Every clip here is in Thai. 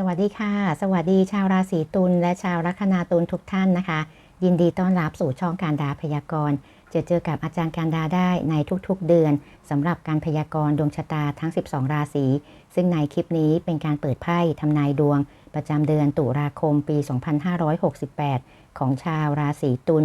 สวัสดีค่ะ สวัสดีชาวราศีตุลและชาวลัคนาตุลทุกท่านนะคะ ยินดีต้อนรับสู่ช่องการดาพยากรณ์จะเจอกับอาจารย์การดาได้ในทุกๆเดือนสำหรับการพยากรณ์ดวงชะตาทั้ง 12 ราศีซึ่งในคลิปนี้เป็นการเปิดไพ่ทำนายดวง ประจำเดือนตุลาคมปี 2568 ของชาวราศีตุล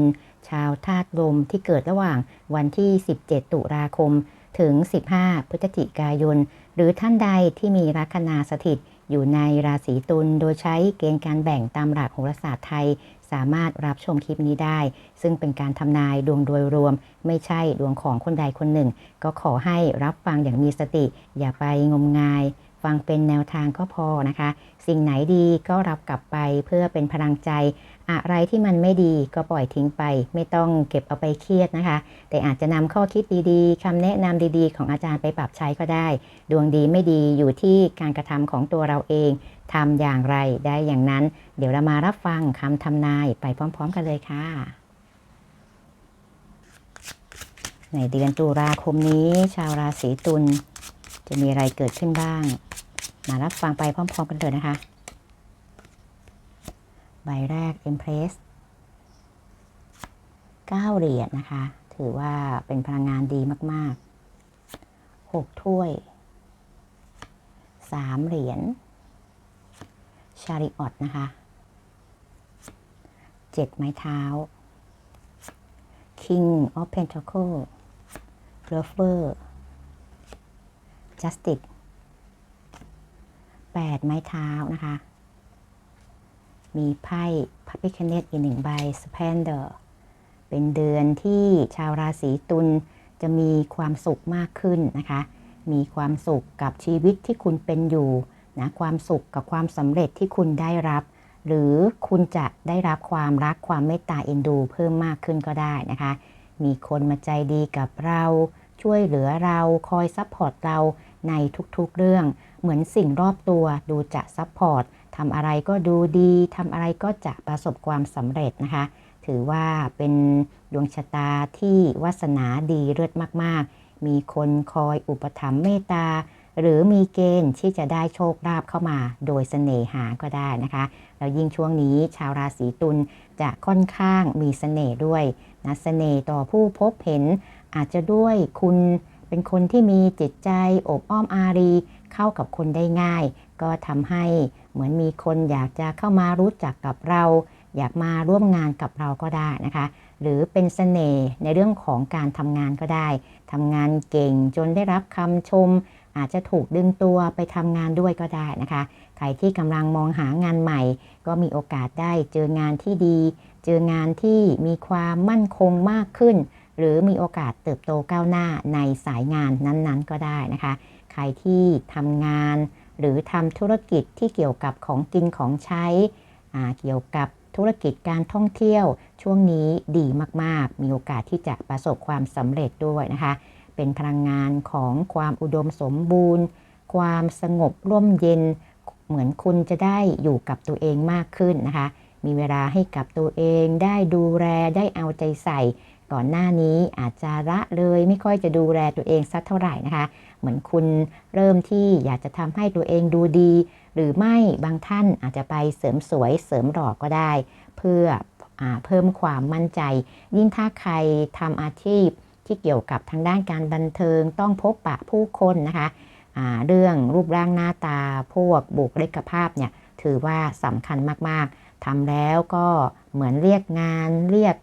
ชาวธาตุลมที่เกิดระหว่างวันที่ 17 ตุลาคม ถึง 15 พฤศจิกายน หรือท่านใดที่มีลัคนาสถิต อยู่ในราศีตุลโดยใช้เกณฑ์การแบ่งตามหลักโหราศาสตร์ไทย สามารถรับชมคลิปนี้ได้ ซึ่งเป็นการทำนายดวงโดยรวม ไม่ใช่ดวงของคนใดคนหนึ่ง ก็ขอให้รับฟังอย่างมีสติ อย่าไปงมงาย ฟังเป็นแนวทางก็พอนะคะ สิ่งไหนดีก็รับกลับไปเพื่อเป็นพลังใจ อะไรที่มันไม่ดีก็ปล่อยทิ้งไป ไม่ต้องเก็บเอาไปเครียดนะคะ แต่อาจจะนำข้อคิดดีๆคำแนะนำดีๆ ของอาจารย์ไปปรับใช้ก็ได้ ดวงดีไม่ดีอยู่ที่การกระทำของตัวเราเองทำอย่างไรได้อย่างนั้น เดี๋ยวเรามารับฟังคำทำนายไปพร้อม ๆ กันเลยค่ะ ในเดือนตุลาคมนี้ ชาวราศีตุลจะมีอะไรเกิดขึ้นบ้าง มารับฟังไปพร้อม ๆ กันเลยนะคะ ใบแรก Empress 9เหรียญนะคะ ถือว่าเป็นพลังงานดีมาก ๆ 6 ถ้วย 3 เหรียญชาริออตนะคะ 7 ไม้เท้า King of Pentacle Lover Justice 8 ไม้เท้านะคะ มีไพ่พัพิคเนตอีกหนึ่งใบ Splendor เป็นเดือนที่ชาวราศีตุลจะมีความสุขมากขึ้นนะคะ มีความสุขกับชีวิตที่คุณเป็นอยู่นะความสุขกับความสำเร็จที่คุณได้รับ หรือคุณจะได้รับความรักความเมตตาเอ็นดู เพิ่มมากขึ้นก็ได้นะคะ มีคนมาใจดีกับเรา ช่วยเหลือเราคอยซัพพอร์ตเราในทุกๆเรื่อง เหมือนสิ่งรอบตัวดูจะซัพพอร์ต ทำอะไรก็ดูดีทำอะไรก็จะประสบความสำเร็จนะคะ ถือว่าเป็นดวงชะตาที่วาสนาดีเลิศมาก ๆ มีคนคอยอุปถัมภ์เมตตา หรือมีเกณฑ์ที่จะได้โชคลาภเข้ามา โดยเสน่หาก็ได้นะคะแล้วยิ่งช่วงนี้ชาวราศีตุลจะค่อนข้างมีเสน่ห์ด้วยนะเสน่ห์ต่อผู้พบเห็น อาจจะด้วยคุณเป็นคนที่มีจิตใจอบอ้อมอารี เข้ากับคนได้ง่าย ก็ทำให้ เหมือนมีคนอยากจะเข้ามารู้จักกับเรา อยากมาร่วมงานกับเราก็ได้นะคะ หรือเป็นเสน่ห์ในเรื่องของการทำงานก็ได้ทำงานเก่งจนได้รับคำชม อาจจะถูกดึงตัวไปทำงานด้วยก็ได้นะคะ ใครที่กำลังมองหางานใหม่ ก็มีโอกาสได้เจองานที่ดี เจองานที่มีความมั่นคงมากขึ้น หรือมีโอกาสเติบโตก้าวหน้าในสายงานนั้นๆ ก็ได้นะคะ ใครที่ทำงาน หรือทำธุรกิจที่เกี่ยวกับของกินของใช้ เกี่ยวกับธุรกิจการท่องเที่ยว ช่วงนี้ดีมากๆ มีโอกาสที่จะประสบความสำเร็จด้วยนะคะ เป็นพลังงานของความอุดมสมบูรณ์ ความสงบร่มเย็น เหมือนคุณจะได้อยู่กับตัวเองมากขึ้นนะคะ มีเวลาให้กับตัวเองได้ดูแลได้เอาใจใส่ ก่อนหน้านี้อาจจะละเลยไม่ค่อยจะดูแลตัวเองสักเท่าไหร่นะคะ เหมือนคุณเริ่มที่อยากจะทำให้ตัวเองดูดี หรือไม่บางท่านอาจจะไปเสริมสวยเสริมหล่อก็ได้ เพื่ออเพิ่มความมั่นใจ ยิ่งถ้าใครทำอาชีพที่เกี่ยวกับทางด้านการบันเทิงต้องพบปะผู้คนนะคะเรื่องรูปร่างหน้าตาพวกบุคลิกภาพเนี่ยถือว่าสำคัญมาก ๆทำแล้วก็เหมือนเรียกงานเรียก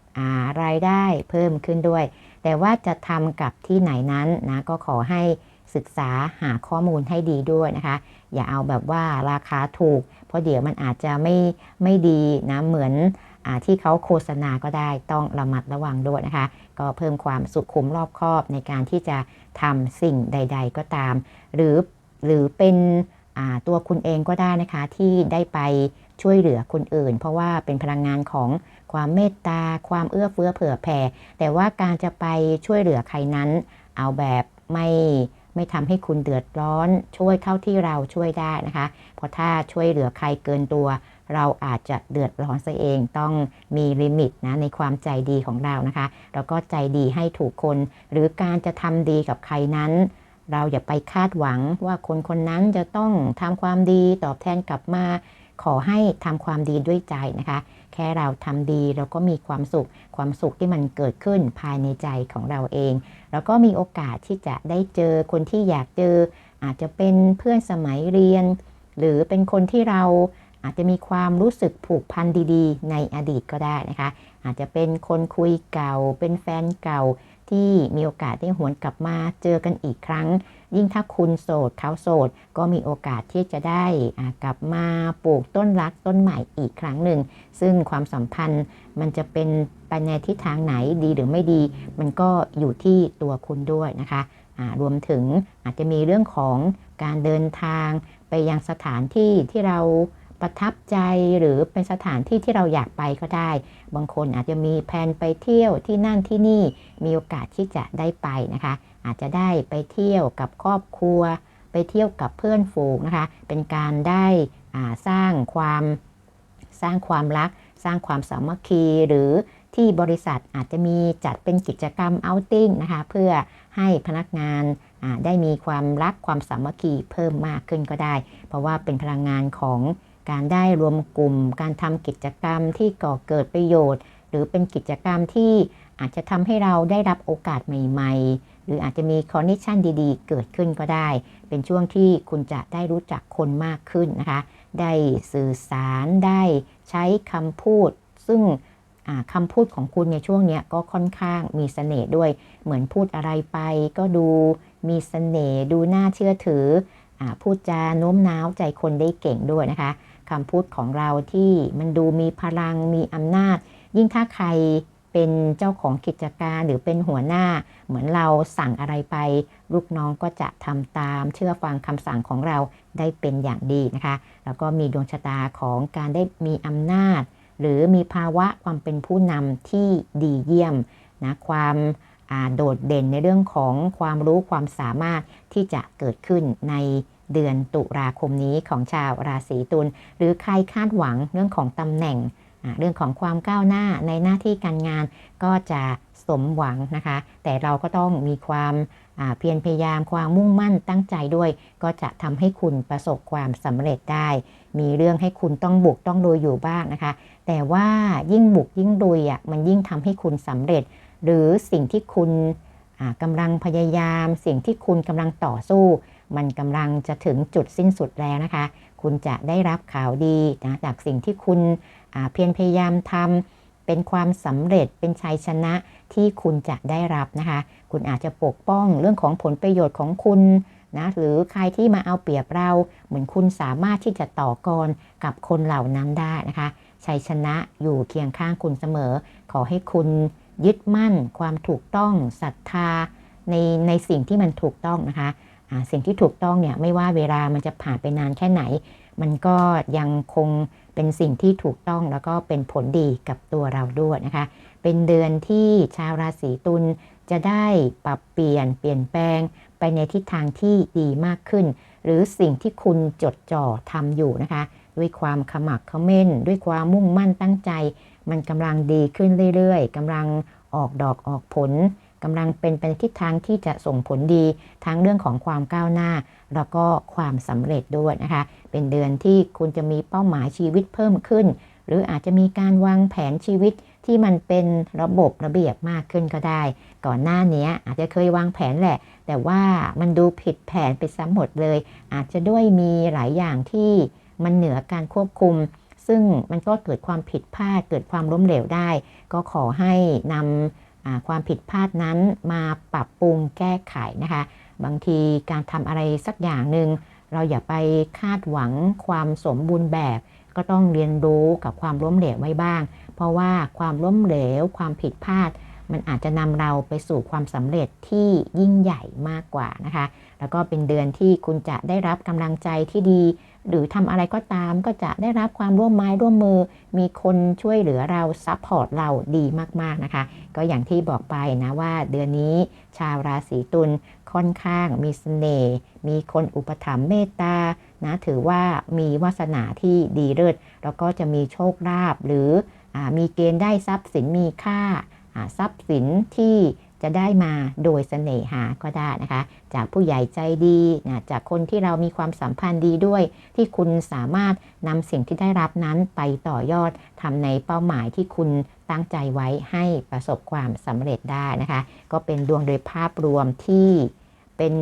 รายได้เพิ่มขึ้นด้วย แต่ว่าจะทำกับที่ไหนนั้นนะก็ขอให้ศึกษาหาข้อมูลให้ดีด้วยนะคะ อย่าเอาแบบว่าราคาถูก เพราะเดี๋ยวมันอาจจะไม่ไม่ดีนะเหมือนอที่เขาโฆษณาก็ได้ต้องระมัดระวังด้วยนะคะ ก็เพิ่มความสุขุมรอบคอบในการที่จะทำสิ่งใด ๆ ก็ตาม หรือหรือเป็นตัวคุณเองก็ได้นะคะที่ได้ไปช่วยเหลือคนอื่น เพราะว่าเป็นพลังงานของ ความเมตตา ความเอื้อเฟื้อเผื่อแผ่ แต่ว่าการจะไปช่วยเหลือใครนั้น เอาแบบไม่ไม่ทำให้คุณเดือดร้อน ช่วยเท่าที่เราช่วยได้นะคะ เพราะถ้าช่วยเหลือใครเกินตัว เราอาจจะเดือดร้อนซะเองต้องมีลิมิตนะในความใจดีของเรานะคะ แล้วก็ใจดีให้ถูกคน หรือการจะทำดีกับใครนั้น เราอย่าไปคาดหวังว่าคนคนนั้นจะต้องทำความดีตอบแทนกลับมา ขอให้ทำความดีด้วยใจนะคะ ค่เราทำดีเราก็มีความสุข ความสุขที่มันเกิดขึ้นภายในใจของเราเอง แล้วก็มีโอกาสที่จะได้เจอคนที่อยากเจอ อาจจะเป็นเพื่อนสมัยเรียน หรือเป็นคนที่เราอาจจะมีความรู้สึกผูกพันดีๆ ในอดีตก็ได้นะคะ อาจจะเป็นคนคุยเก่า เป็นแฟนเก่าที่มีโอกาสได้หวนกลับมาเจอกันอีกครั้ง ยิ่งถ้าคุณโสดเขาโสด ก็มีโอกาสที่จะได้กลับมาปลูกต้นรักต้นใหม่อีกครั้งหนึ่ง ซึ่งความสัมพันธ์มันจะเป็นไปในทิศทางไหนดีหรือไม่ดี มันก็อยู่ที่ตัวคุณด้วยนะคะรวมถึงอาจจะมีเรื่องของการเดินทางไปยังสถานที่ที่เราประทับใจหรือเป็นสถานที่ที่เราอยากไปก็ได้ บางคนอาจจะมีแผนไปเที่ยวที่นั่นที่นี่มีโอกาสที่จะได้ไปนะคะ อาจจะได้ไปเที่ยวกับครอบครัว ไปเที่ยวกับเพื่อนฝูงนะคะ เป็นการได้สร้างความสร้างความรัก สร้างความสามัคคี หรือที่บริษัทอาจจะมีจัดเป็นกิจกรรมเอาติ้งนะคะ เพื่อให้พนักงานได้มีความรักความสามัคคีเพิ่มมากขึ้นก็ได้ เพราะว่าเป็นพลังงานของการได้รวมกลุ่ม การทำกิจกรรมที่ก่อเกิดประโยชน์ หรือเป็นกิจกรรมที่อาจจะทำให้เราได้รับโอกาสใหม่ หรืออาจจะมีคอนเนคชันดีๆ เกิดขึ้นก็ได้ เป็นช่วงที่คุณจะได้รู้จักคนมากขึ้นนะคะ ได้สื่อสารได้ใช้คำพูด ซึ่งคำพูดของคุณในช่วงนี้ก็ค่อนข้างมีเสน่ห์ด้วย เหมือนพูดอะไรไป ก็ดูมีเสน่ห์ดูน่าเชื่อถืออพูดจาโน้มน้าวใจคนได้เก่งด้วยนะคะคำพูดของเราที่มันดูมีพลังมีอำนาจ ยิ่งถ้าใคร เป็นเจ้าของกิจการหรือเป็นหัวหน้า เหมือนเราสั่งอะไรไป ลูกน้องก็จะทำตามเชื่อฟังคำสั่งของเราได้เป็นอย่างดีนะคะ แล้วก็มีดวงชะตาของการได้มีอำนาจ หรือมีภาวะความเป็นผู้นำที่ดีเยี่ยมนะความโดดเด่นในเรื่องของความรู้ความสามารถที่จะเกิดขึ้นในเดือนตุลาคมนี้ของชาวราศีตุลหรือใครคาดหวังเรื่องของตำแหน่ง เรื่องของความก้าวหน้าในหน้าที่การงานก็จะสมหวังนะคะ แต่เราก็ต้องมีความเพียรพยายามความมุ่งมั่นตั้งใจด้วย ก็จะทำให้คุณประสบความสำเร็จได้ มีเรื่องให้คุณต้องบุกต้องลุยอยู่บ้างนะคะ แต่ว่ายิ่งบุกยิ่งลุยอะมันยิ่งทำให้คุณสำเร็จ หรือสิ่งที่คุณกำลังพยายาม สิ่งที่คุณกำลังต่อสู้ มันกำลังจะถึงจุดสิ้นสุดแล้วนะคะ คุณจะได้รับข่าวดีนะจากสิ่งที่คุณ เพียรพยายามทำเป็นความสำเร็จเป็นชัยชนะที่คุณจะได้รับนะคะ คุณอาจจะปกป้องเรื่องของผลประโยชน์ของคุณนะหรือใครที่มาเอาเปรียบเรา เหมือนคุณสามารถที่จะต่อกรกับคนเหล่านั้นได้นะคะชัยชนะอยู่เคียงข้างคุณเสมอ ขอให้คุณยึดมั่นความถูกต้องศรัทธาในในสิ่งที่มันถูกต้องนะคะะสิ่งที่ถูกต้องเนี่ยไม่ว่าเวลามันจะผ่านไปนานแค่ไหน มันก็ยังคงเป็นสิ่งที่ถูกต้องแล้วก็เป็นผลดีกับตัวเราด้วยนะคะ เป็นเดือนที่ชาวราศีตุลจะได้ปรับเปลี่ยนเปลี่ยนแปลงไปในทิศทางที่ดีมากขึ้น หรือสิ่งที่คุณจดจ่อทำอยู่นะคะ ด้วยความขมักเขม้น ด้วยความมุ่งมั่นตั้งใจ มันกำลังดีขึ้นเรื่อยๆกำลังออกดอกออกผล กำลังเป็นไปทิศทางที่จะส่งผลดีทั้งเรื่องของความก้าวหน้า แล้วก็ความสำเร็จด้วยนะคะ เป็นเดือนที่คุณจะมีเป้าหมายชีวิตเพิ่มขึ้น หรืออาจจะมีการวางแผนชีวิตที่มันเป็นระบบระเบียบมากขึ้นก็ได้ ก่อนหน้านี้อาจจะเคยวางแผนแหละ แต่ว่ามันดูผิดแผนไปซ้ำหมดเลย อาจจะด้วยมีหลายอย่างที่มันเหนือการควบคุม ซึ่งมันก็เกิดความผิดพลาดเกิดความล้มเหลวได้ ก็ขอให้นำ ความผิดพลาดนั้นมาปรับปรุงแก้ไขนะคะ บางทีการทำอะไรสักอย่างหนึ่งเราอย่าไปคาดหวังความสมบูรณ์แบบ ก็ต้องเรียนรู้กับความล้มเหลวไว้บ้าง เพราะว่าความล้มเหลวความผิดพลาด มันอาจจะนำเราไปสู่ความสำเร็จที่ยิ่งใหญ่มากกว่านะคะ แล้วก็เป็นเดือนที่คุณจะได้รับกำลังใจที่ดี หรือทำอะไรก็ตามก็จะได้รับความร่วมไม้ร่วมมือ มีคนช่วยเหลือเราซัพพอร์ตเราดีมากๆนะคะ ก็อย่างที่บอกไปนะว่าเดือนนี้ชาวราศีตุลค่อนข้างมีสเสน่ห์มีคนอุปถัมภ์เมตตานะถือว่ามีวาสนาที่ดีเลิศแล้วก็จะมีโชคลาภหรืออมีเกณฑ์ได้ทรัพย์สินมีค่าทรัพย์สินที่ จะได้มาโดยเสน่หาก็ได้นะคะ จากผู้ใหญ่ใจดีนะจากคนที่เรามีความสัมพันธ์ดีด้วย ที่คุณสามารถนำสิ่งที่ได้รับนั้นไปต่อยอดทำในเป้าหมายที่คุณตั้งใจไว้ให้ประสบความสำเร็จได้นะคะ ก็เป็นดวงโดยภาพรวมที่เป็น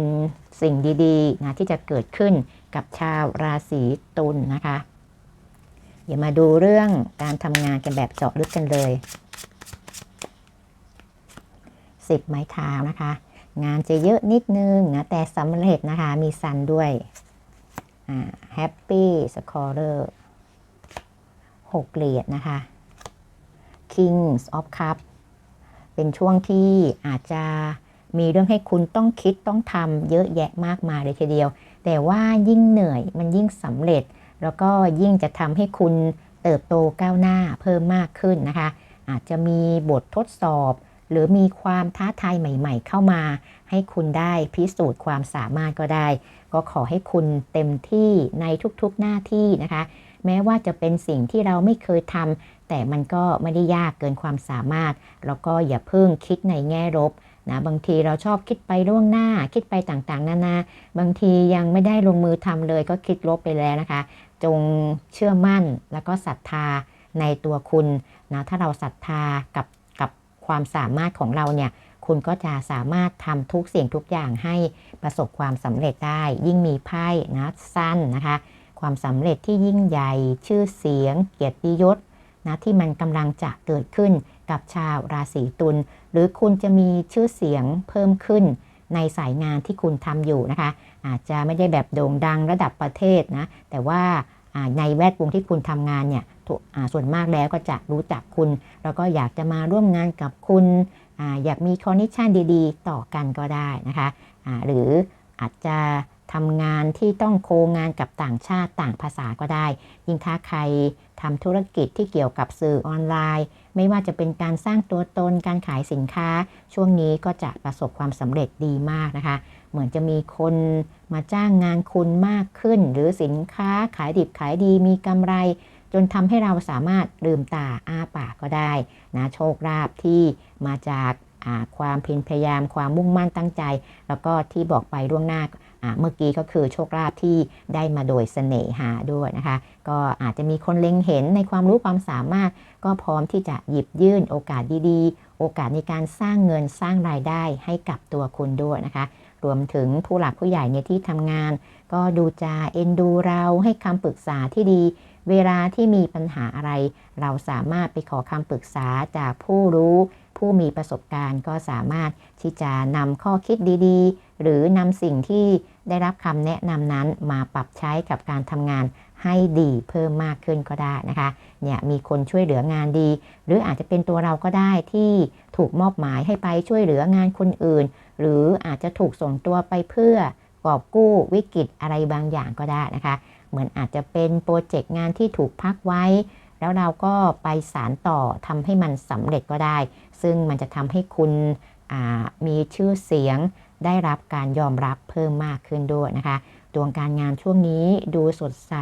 สิ่งดีๆนะที่จะเกิดขึ้นกับชาวราศีตุลนนะคะ เดี๋ยวมาดูเรื่องการทำงานกันแบบเจาะลึกกันเลย สิบไม้เท้านะคะ งานจะเยอะนิดนึงนะ แต่สำเร็จนะคะ มีซันด้วยแฮปปี้สคอร์เรอร์หกเหรียญนะคะ Kings of Cup เป็นช่วงที่อาจจะมีเรื่องให้คุณต้องคิดต้องทำเยอะแยะมากมายเลยทีเดียว แต่ว่ายิ่งเหนื่อยมันยิ่งสำเร็จ แล้วก็ยิ่งจะทำให้คุณเติบโตก้าวหน้าเพิ่มมากขึ้นนะคะ อาจจะมีบททดสอบ หรือมีความท้าทายใหม่ ๆ เข้ามา ให้คุณได้พิสูจน์ความสามารถก็ได้ ก็ขอให้คุณเต็มที่ในทุกๆหน้าที่นะคะ แม้ว่าจะเป็นสิ่งที่เราไม่เคยทำแต่มันก็ไม่ได้ยากเกินความสามารถ แล้วก็อย่าเพิ่งคิดในแง่ลบนะบางทีเราชอบคิดไปล่วงหน้าคิดไปต่างๆ นานา บางทียังไม่ได้ลงมือทำเลยก็คิดลบไปแล้วนะคะ จงเชื่อมั่นแล้วก็ศรัทธาในตัวคุณนะถ้าเราศรัทธากับกับ ความสามารถของเราเนี่ยคุณก็จะสามารถทำทุกสิ่งทุกอย่างให้ประสบความสำเร็จได้ ยิ่งมีไพ่นะสั้นนะคะ ความสำเร็จที่ยิ่งใหญ่ชื่อเสียง เกียรติยศนะที่มันกำลังจะเกิดขึ้นกับชาวราศีตุลหรือคุณจะมีชื่อเสียงเพิ่มขึ้นในสายงานที่คุณทำอยู่นะคะ อาจจะไม่ได้แบบโด่งดังระดับประเทศนะแต่ว่า ในแวดวงที่คุณทำงานเนี่ยส่วนมากแล้วก็จะรู้จักคุณ แล้วก็อยากจะมาร่วมงานกับคุณออยากมีคอนเนคชันดีๆ ต่อกันก็ได้นะคะะหรืออาจจะทำงานที่ต้องโคงานกับต่างชาติต่างภาษาก็ได้ ยิ่งถ้าใครทำธุรกิจที่เกี่ยวกับสื่อออนไลน์ ไม่ว่าจะเป็นการสร้างตัวตนการขายสินค้า ช่วงนี้ก็จะประสบความสำเร็จดีมากนะคะ เหมือนจะมีคนมาจ้างงานคุณมากขึ้น หรือสินค้าขายดิบขายดีมีกำไร จนทำให้เราสามารถลืมตาอ้าปากก็ได้นะโชคลาภที่มาจากความเพียรพยายามความมุ่งมั่นตั้งใจ แล้วก็ที่บอกไปล่วงหน้าเมื่อกี้ก็คือโชคลาภที่ได้มาโดยเสน่หาด้วยนะคะ ก็อาจจะมีคนเล็งเห็นในความรู้ความสามารถ ก็พร้อมที่จะหยิบยื่นโอกาสดีๆ โอกาสในการสร้างเงินสร้างรายได้ให้กับตัวคุณด้วยนะคะ รวมถึงผู้หลักผู้ใหญ่ในที่ทำงาน ก็ดูจะเอ็นดูเราให้คำปรึกษาที่ดี เวลาที่มีปัญหาอะไร เราสามารถไปขอคำปรึกษาจากผู้รู้ ผู้มีประสบการณ์ก็สามารถที่จะนำข้อคิดดีๆ หรือนำสิ่งที่ได้รับคำแนะนำนั้นมาปรับใช้กับการทำงานให้ดีเพิ่มมากขึ้นก็ได้นะคะ เนี่ยมีคนช่วยเหลืองานดี หรืออาจจะเป็นตัวเราก็ได้ที่ถูกมอบหมายให้ไปช่วยเหลืองานคนอื่น หรืออาจจะถูกส่งตัวไปเพื่อกอบกู้วิกฤตอะไรบางอย่างก็ได้นะคะ เหมือนอาจจะเป็นโปรเจกต์งานที่ถูกพักไว้ แล้วเราก็ไปสารต่อทำให้มันสำเร็จก็ได้ ซึ่งมันจะทำให้คุณมีชื่อเสียงได้รับการยอมรับเพิ่มมากขึ้นด้วยนะคะดวงการงานช่วงนี้ดูสดใส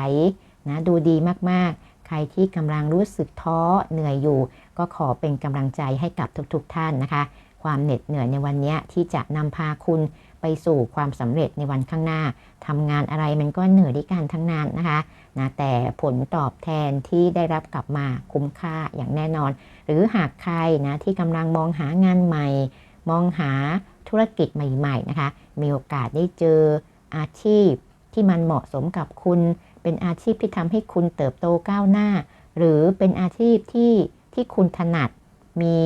นะดูดีมากๆ ใครที่กำลังรู้สึกท้อเหนื่อยอยู่ ก็ขอเป็นกำลังใจให้กับทุกๆทท่านนะคะ ความเหน็ดเหนื่อยในวันนี้ที่จะนำพาคุณไปสู่ความสำเร็จในวันข้างหน้าทำงานอะไรมันก็เหนื่อยด้วยกันทั้งนั้นนะคะนะแต่ผลตอบแทนที่ได้รับกลับมาคุ้มค่าอย่างแน่นอน หรือหากใครนะที่กำลังมองหางานใหม่ มองหาธุรกิจใหม่ๆนะคะ มีโอกาสได้เจออาชีพที่มันเหมาะสมกับคุณ เป็นอาชีพที่ทำให้คุณเติบโตก้าวหน้า หรือเป็นอาชีพที่ที่คุณถนัดมี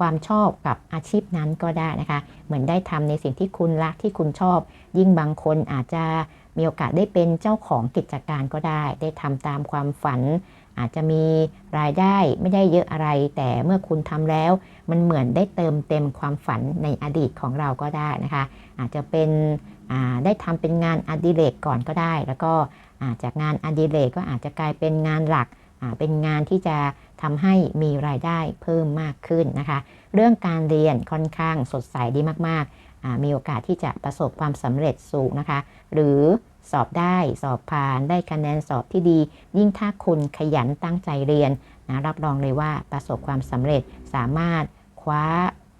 ความชอบกับอาชีพนั้นก็ได้นะคะ เหมือนได้ทำในสิ่งที่คุณรักที่คุณชอบ ยิ่งบางคนอาจจะมีโอกาสได้เป็นเจ้าของกิจการก็ได้ ได้ทำตามความฝัน อาจจะมีรายได้ไม่ได้เยอะอะไร แต่เมื่อคุณทำแล้ว มันเหมือนได้เติมเต็มความฝันในอดีตของเราก็ได้นะคะ อาจจะเป็นได้ทำเป็นงานอดิเรกก่อนก็ได้ แล้วก็าจากงานอดิเรกก็อาจจะกลายเป็นงานหลัก เป็นงานที่จะทำให้มีรายได้เพิ่มมากขึ้นนะคะ เรื่องการเรียนค่อนข้างสดใสดีมากๆ มีโอกาสที่จะประสบความสำเร็จสูงนะคะ หรือสอบได้สอบผ่านได้คะแนนสอบที่ดี ยิ่งถ้าคุณขยันตั้งใจเรียนนะรับรองเลยว่าประสบความสำเร็จสามารถคว้า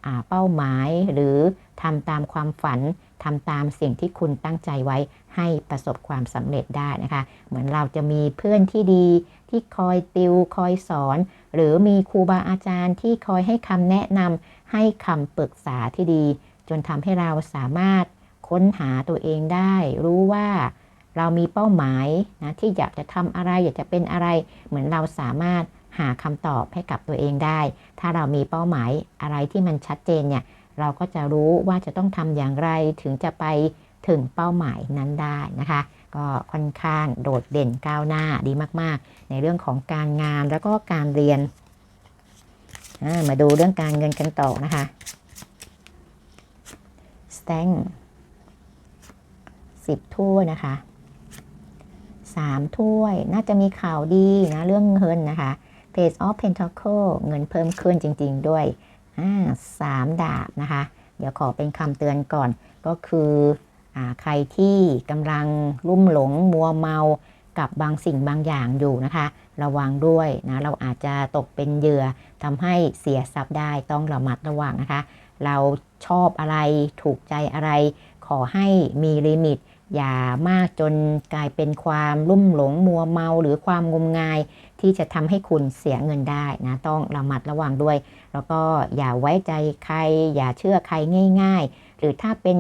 อ่าเป้าหมาย หรือทำตามความฝันทำตามสิ่งที่คุณตั้งใจไว้ให้ประสบความสำเร็จได้นะคะ เหมือนเราจะมีเพื่อนที่ดี ที่คอยติวคอยสอน หรือมีครูบาอาจารย์ที่คอยให้คำแนะนำให้คำปรึกษาที่ดี จนทำให้เราสามารถค้นหาตัวเองได้ รู้ว่าเรามีเป้าหมายนะที่อยากจะทำอะไรอยากจะเป็นอะไร เหมือนเราสามารถหาคำตอบให้กับตัวเองได้ ถ้าเรามีเป้าหมายอะไรที่มันชัดเจนเนี่ยเราก็จะรู้ว่าจะต้องทำอย่างไรถึงจะไปถึงเป้าหมายนั้นได้นะคะ ก็ค่อนข้างโดดเด่นก้าวหน้าดีมาก ๆ ในเรื่องของการงานแล้วก็การเรียน มาดูเรื่องการเงินกันต่อนะคะสแตงสิบถ้วยนะคะสามถ้วยน่าจะมีข่าวดีนะเรื่องเงินนะคะ Page of Pentacle เงินเพิ่มขึ้นจริง ๆ ด้วยสามดาบนะคะ เดี๋ยวขอเป็นคำเตือนก่อนก็คือ ใครที่กำลังลุ่มหลงมัวเมากับบางสิ่งบางอย่างอยู่นะคะ ระวังด้วยนะเราอาจจะตกเป็นเหยื่อทำให้เสียทรัพย์ได้ต้องระมัดระวังนะคะ เราชอบอะไรถูกใจอะไร ขอให้มีลิมิต อย่ามากจนกลายเป็นความลุ่มหลงมัวเมาหรือความงมงาย ที่จะทำให้คุณเสียเงินได้นะต้องระมัดระวังด้วย แล้วก็อย่าไว้ใจใคร อย่าเชื่อใครง่าย ๆ หรือถ้าเป็น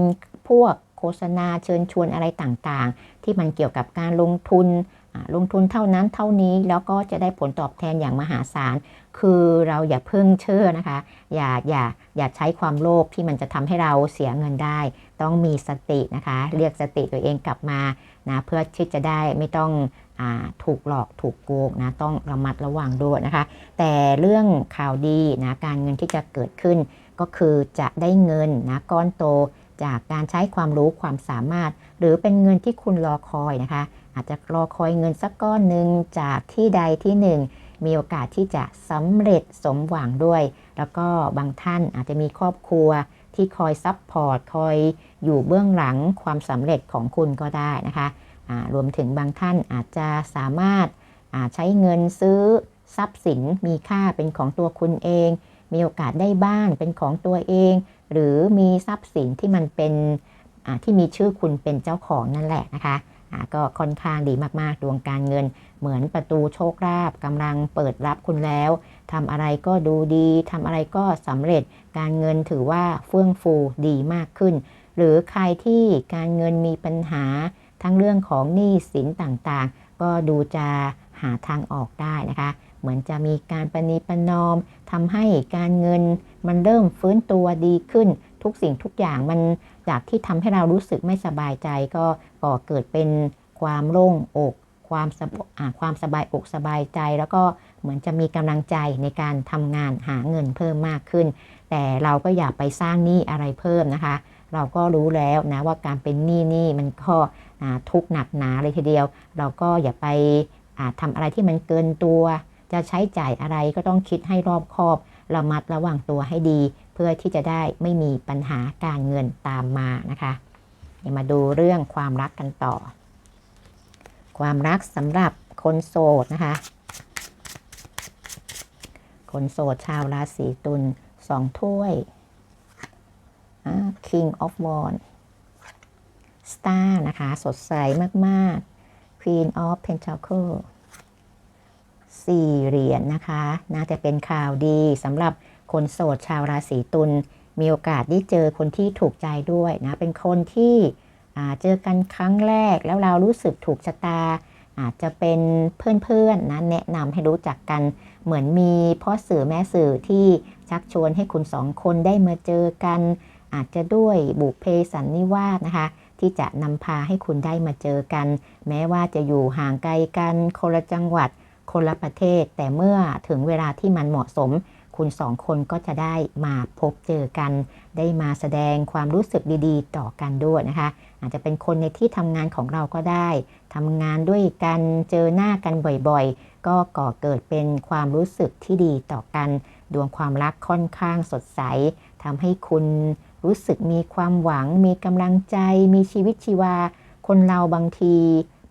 พวก โฆษณาเชิญชวนอะไรต่างๆ ที่มันเกี่ยวกับการลงทุนลงทุนเท่านั้นเท่านี้แล้วก็จะได้ผลตอบแทนอย่างมหาศาล คือเราอย่าเพิ่งเชื่อนะคะ อย่าอย่าอย่าใช้ความโลภที่มันจะทำให้เราเสียเงินได้ ต้องมีสตินะคะ เรียกสติตัวเองกลับมานะเพื่อที่จะได้ไม่ต้องอถูกหลอกถูกโกงนะต้องระมัดระวังด้วยนะคะ แต่เรื่องข่าวดีนะการเงินที่จะเกิดขึ้น ก็คือจะได้เงินนะก้อนโต จากการใช้ความรู้ความสามารถ หรือเป็นเงินที่คุณรอคอยนะคะ อาจจะรอคอยเงินสักก้อนหนึ่งจากที่ใดที่หนึ่งมีโอกาสที่จะสำเร็จสมหวังด้วย แล้วก็บางท่านอาจจะมีครอบครัวที่คอยซับพอร์ตคอยอยู่เบื้องหลังความสำเร็จของคุณก็ได้นะคะรวมถึงบางท่านอาจจะสามารถใช้เงินซื้อทรัพย์สินมีค่าเป็นของตัวคุณเอง มีโอกาสได้บ้านเป็นของตัวเอง หรือมีทรัพย์สินที่มันเป็นที่มีชื่อคุณเป็นเจ้าของนั่นแหละนะคะก็ค่อนข้างดีมากๆ ดวงการเงิน เหมือนประตูโชคลาภกำลังเปิดรับคุณแล้วทำอะไรก็ดูดีทำอะไรก็สำเร็จการเงินถือว่าเฟื่องฟูดีมากขึ้น หรือใครที่การเงินมีปัญหาทั้งเรื่องของหนี้สินต่างๆ ก็ดูจะหาทางออกได้นะคะ เหมือนจะมีการปณีประนอมทำให้การเงินมันเริ่มฟื้นตัวดีขึ้น ทุกสิ่งทุกอย่างมันจากที่ทำให้เรารู้สึกไม่สบายใจก็ก่อเกิดเป็นความโล่งอกความสบความสบายอกสบายใจ แล้วก็เหมือนจะมีกำลังใจในการทำงานหาเงินเพิ่มมากขึ้น แต่เราก็อย่าไปสร้างหนี้อะไรเพิ่มนะคะ เราก็รู้แล้วนะว่าการเป็นหนี้นี่มันก็ทุกหนักหนาเลยทีเดียว เราก็อย่าไปทำอะไรที่มันเกินตัว จะใช้จ่ายอะไรก็ต้องคิดให้รอบคอบ ระมัดระวังตัวให้ดี เพื่อที่จะได้ไม่มีปัญหาการเงินตามมานะคะเดี๋มาดูเรื่องความรักกันต่อ ความรักสำหรับคนโสดนะคะ คนโสดชาวราศีตุลสองถ้วย King of Wands Star นะคะ สดใสมาก ๆ Queen of Pentacles 4 เหรียญนนะคะ น่าจะเป็นข่าวดีสำหรับคนโสดชาวราศีตุลมีโอกาสได้เจอคนที่ถูกใจด้วยนะ เป็นคนที่เจอกันครั้งแรกแล้วเรารู้สึกถูกชะตา อาจจะเป็นเพื่อนๆนะแนะนำให้รู้จักกันเหมือนมีพ่อสื่อแม่สื่อที่ชักชวนให้คุณสองคนได้มาเจอกัน อาจจะด้วยบุพเพสันนิวาสนะคะ ที่จะนำพาให้คุณได้มาเจอกัน แม้ว่าจะอยู่ห่างไกลกันคนละจังหวัด คนละประเทศ แต่เมื่อถึงเวลาที่มันเหมาะสม คุณสองคนก็จะได้มาพบเจอกัน ได้มาแสดงความรู้สึกดีๆ ต่อกันด้วยนะคะ อาจจะเป็นคนในที่ทำงานของเราก็ได้ทำงานด้วยกันเจอหน้ากันบ่อยๆ ก็ก่อเกิดเป็นความรู้สึกที่ดีต่อกัน ดวงความรักค่อนข้างสดใสทำให้คุณรู้สึกมีความหวัง มีกำลังใจ มีชีวิตชีวา คนเราบางที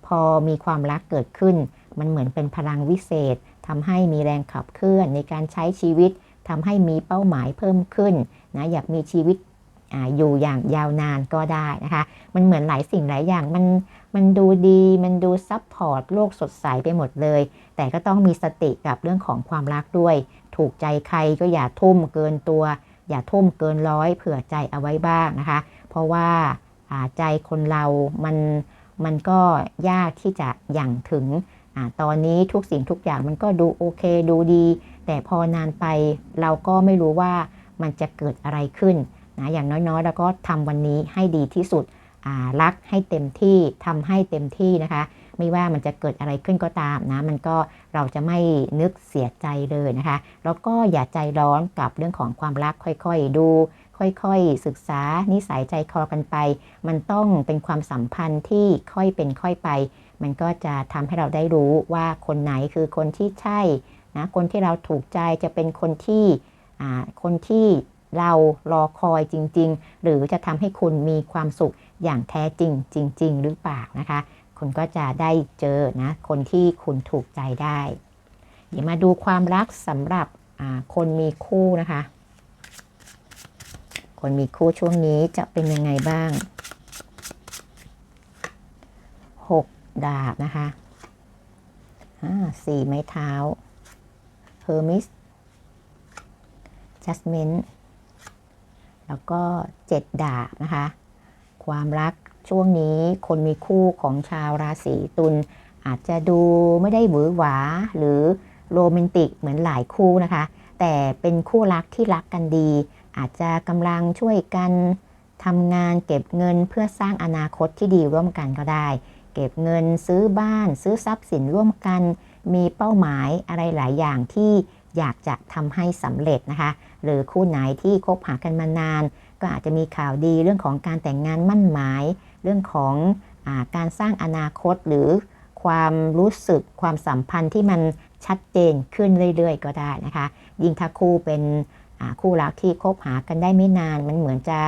พอมีความรักเกิดขึ้น มันเหมือนเป็นพลังวิเศษทำให้มีแรงขับเคลื่อนในการใช้ชีวิตทำให้มีเป้าหมายเพิ่มขึ้นนะอยากมีชีวิตออยู่อย่างยาวนานก็ได้นะคะ มันเหมือนหลายสิ่งหลายอย่างมันมันดูดี มันดูซับพอร์ตโลกสดใสไปหมดเลย แต่ก็ต้องมีสติกับเรื่องของความรักด้วย ถูกใจใครก็อย่าทุ่มเกินตัว อย่าทุ่มเกินร้อยเผื่อใจเอาไว้บ้างนะคะ เพราะว่าใจคนเรา มัน มันก็ยากที่จะอย่างถึง ตอนนี้ทุกสิ่งทุกอย่างมันก็ดูโอเคดูดี แต่พอนานไปเราก็ไม่รู้ว่ามันจะเกิดอะไรขึ้นนะอย่างน้อยๆ เราก็ทำวันนี้ให้ดีที่สุดรักให้เต็มที่ทำให้เต็มที่นะคะ ไม่ว่ามันจะเกิดอะไรขึ้นก็ตามนะ มันก็เราจะไม่นึกเสียใจเลยนะคะ แล้วก็อย่าใจร้อนกับเรื่องของความรักค่อยๆดูค่อยๆ ศึกษานิสัยใจคอกันไป มันต้องเป็นความสัมพันธ์ที่ค่อยเป็นค่อยไป มันก็จะทำให้เราได้รู้ว่าคนไหนคือคนที่ใช่นะคนที่เราถูกใจจะเป็นคนที่คนที่เรารอคอยจริง ๆ หรือจะทำให้คุณมีความสุขอย่างแท้จริงจริง ๆ หรือเปล่านะคะ คุณก็จะได้เจอนะคนที่คุณถูกใจได้ เดี๋ยวมาดูความรักสำหรับคนมีคู่นะคะ คนมีคู่ช่วงนี้จะเป็นยังไงบ้าง 6 ดาบนะคะสี่ไม้เท้า Hermes Judgment แล้วก็7ดาบนะคะ ความรักช่วงนี้คนมีคู่ของชาวราศีตุลอาจจะดูไม่ได้หวือหวาหรือโรแมนติกเหมือนหลายคู่นะคะ แต่เป็นคู่รักที่รักกันดี อาจจะกำลังช่วยกันทำงานเก็บเงินเพื่อสร้างอนาคตที่ดีร่วมกันก็ได้ เก็บเงินซื้อบ้านซื้อทรัพย์สินร่วมกัน มีเป้าหมายอะไรหลายอย่างที่อยากจะทำให้สำเร็จนะคะ หรือคู่ไหนที่คบหากันมานาน ก็อาจจะมีข่าวดีเรื่องของการแต่งงานมั่นหมาย เรื่องของอการสร้างอนาคตหรือความรู้สึกความสัมพันธ์ที่มันชัดเจนขึ้นเรื่อย ๆ ก็ได้นะคะ ยิ่งถ้าคู่เป็นคู่รักที่คบหากันได้ไม่นาน มันเหมือนจะ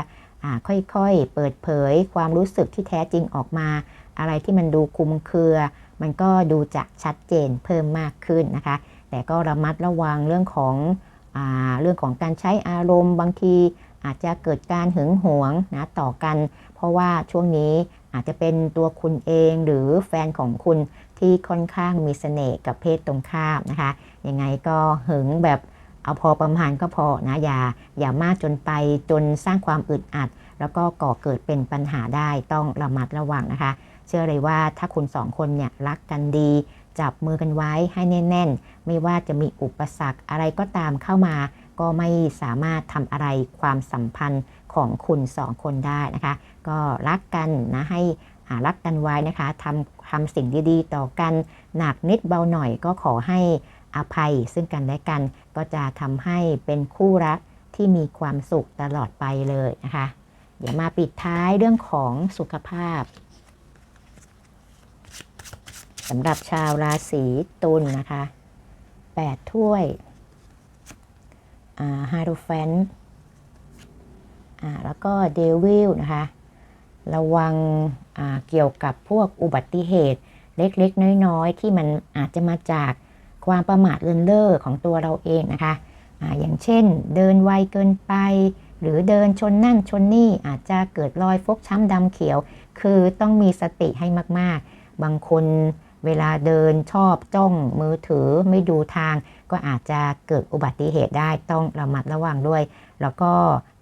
ค่อยๆ เปิดเผย ความรู้สึกที่แท้จริงออกมา อะไรที่มันดูคุมเครือ มันก็ดูจะชัดเจนเพิ่มมากขึ้นนะคะ แต่ก็ระมัดระวังเรื่องของอเรื่องของการใช้อารมณ์บางทีอาจจะเกิดการหึงหวงนะต่อกัน เพราะว่าช่วงนี้อาจจะเป็นตัวคุณเองหรือแฟนของคุณที่ค่อนข้างมีเสน่ห์กับเพศตรงข้ามนะคะ ยังไงก็หึงแบบเอาพอประมาณก็พอนะอย่าอย่ามากจนไปจนสร้างความอึดอัด แล้วก็ก่อเกิดเป็นปัญหาได้ต้องระมัดระวังนะคะ ชื่อเลยว่าถ้าคุณสองคนเนี่ยรักกันดี จับมือกันไว้ให้แน่น ๆ ไม่ว่าจะมีอุปสรรคอะไรก็ตามเข้ามา ก็ไม่สามารถทำอะไรความสัมพันธ์ของคุณสองคนได้นะคะ ก็รักกันนะให้รักกันไว้นะคะทำทำสิ่งดีๆ ต่อกันหนักนิดเบาหน่อยก็ขอให้อภัยซึ่งกันและกันก็จะทำให้เป็นคู่รักที่มีความสุขตลอดไปเลยนะคะ เดี๋ยวมาปิดท้ายเรื่องของสุขภาพ สำหรับชาวราศีตุลนนะคะ 8 ถ้วยฮารูแฟนแล้วก็เดวิลนะคะ ระวังเกี่ยวกับพวกอุบัติเหตุเล็กๆ น้อยๆ ที่มันอาจจะมาจากความประมาทเลินเล่อของตัวเราเองนะคะออย่างเช่น เดินไวเกินไป หรือเดินชนนั่นชนนี่อาจจะเกิดรอยฟกช้ำดำเขียว คือต้องมีสติให้มากๆ บางคน เวลาเดินชอบจ้องมือถือไม่ดูทาง ก็อาจจะเกิดอุบัติเหตุได้ต้องระมัดระวังด้วย แล้วก็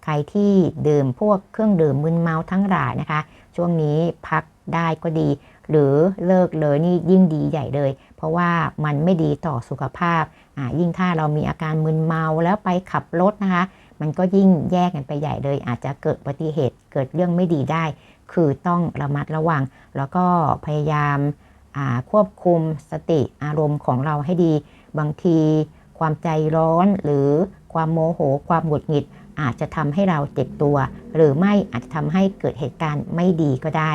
ใครที่ดื่มพวกเครื่องดื่มมึนเมาทั้งหลายนะคะ ช่วงนี้พักได้ก็ดี หรือเลิกเลยนี่ยิ่งดีใหญ่เลย เพราะว่ามันไม่ดีต่อสุขภาพอ่ายิ่งถ้าเรามีอาการมึนเมาแล้วไปขับรถนะคะ มันก็ยิ่งแยกกันไปใหญ่เลย อาจจะเกิดอุบัติเหตุเกิดเรื่องไม่ดีได้ คือต้องระมัดระวัง แล้วก็พยายาม ควบคุมสติอารมณ์ของเราให้ดี บางที ความใจร้อนหรือความโมโห ความหงุดหงิด อาจจะทำให้เราเจ็บตัว หรือไม่อาจจะทำให้เกิดเหตุการณ์ไม่ดีก็ได้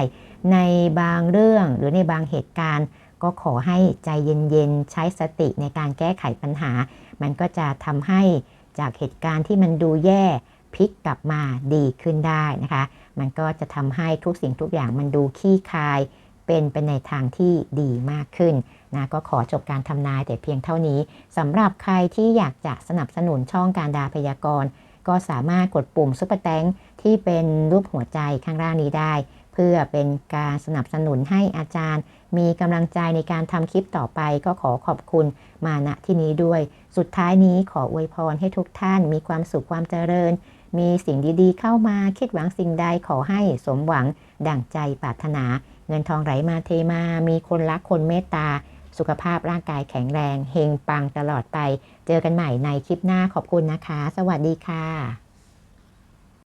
ในบางเรื่องหรือในบางเหตุการณ์ ก็ขอให้ใจเย็นๆ ใช้สติในการแก้ไขปัญหา มันก็จะทำให้จากเหตุการณ์ที่มันดูแย่พลิกกลับมาดีขึ้นได้นะคะ มันก็จะทำให้ทุกสิ่งทุกอย่างมันดูขี้คาย เป็นไปในทางที่ดีมากขึ้นนะก็ขอจบการทำนายแต่เพียงเท่านี้สำหรับใครที่อยากจะสนับสนุนช่องการดาพยากรณ์ ก็สามารถกดปุ่มซุปเปอร์แตงที่เป็นรูปหัวใจข้างล่างนี้ได้ เพื่อเป็นการสนับสนุนให้อาจารย์ มีกำลังใจในการทำคลิปต่อไป ก็ขอขอบคุณมาณที่นี้ด้วย สุดท้ายนี้ขออวยพรให้ทุกท่านมีความสุขความเจริญ มีสิ่งดีๆ เข้ามาคิดหวังสิ่งใดขอให้สมหวังดั่งใจปรารถนา เงินทองไหลมาเทมา มีคนรักคนเมตตา สุขภาพร่างกายแข็งแรง เฮงปังตลอดไป เจอกันใหม่ในคลิปหน้าขอบคุณนะคะ สวัสดีค่ะ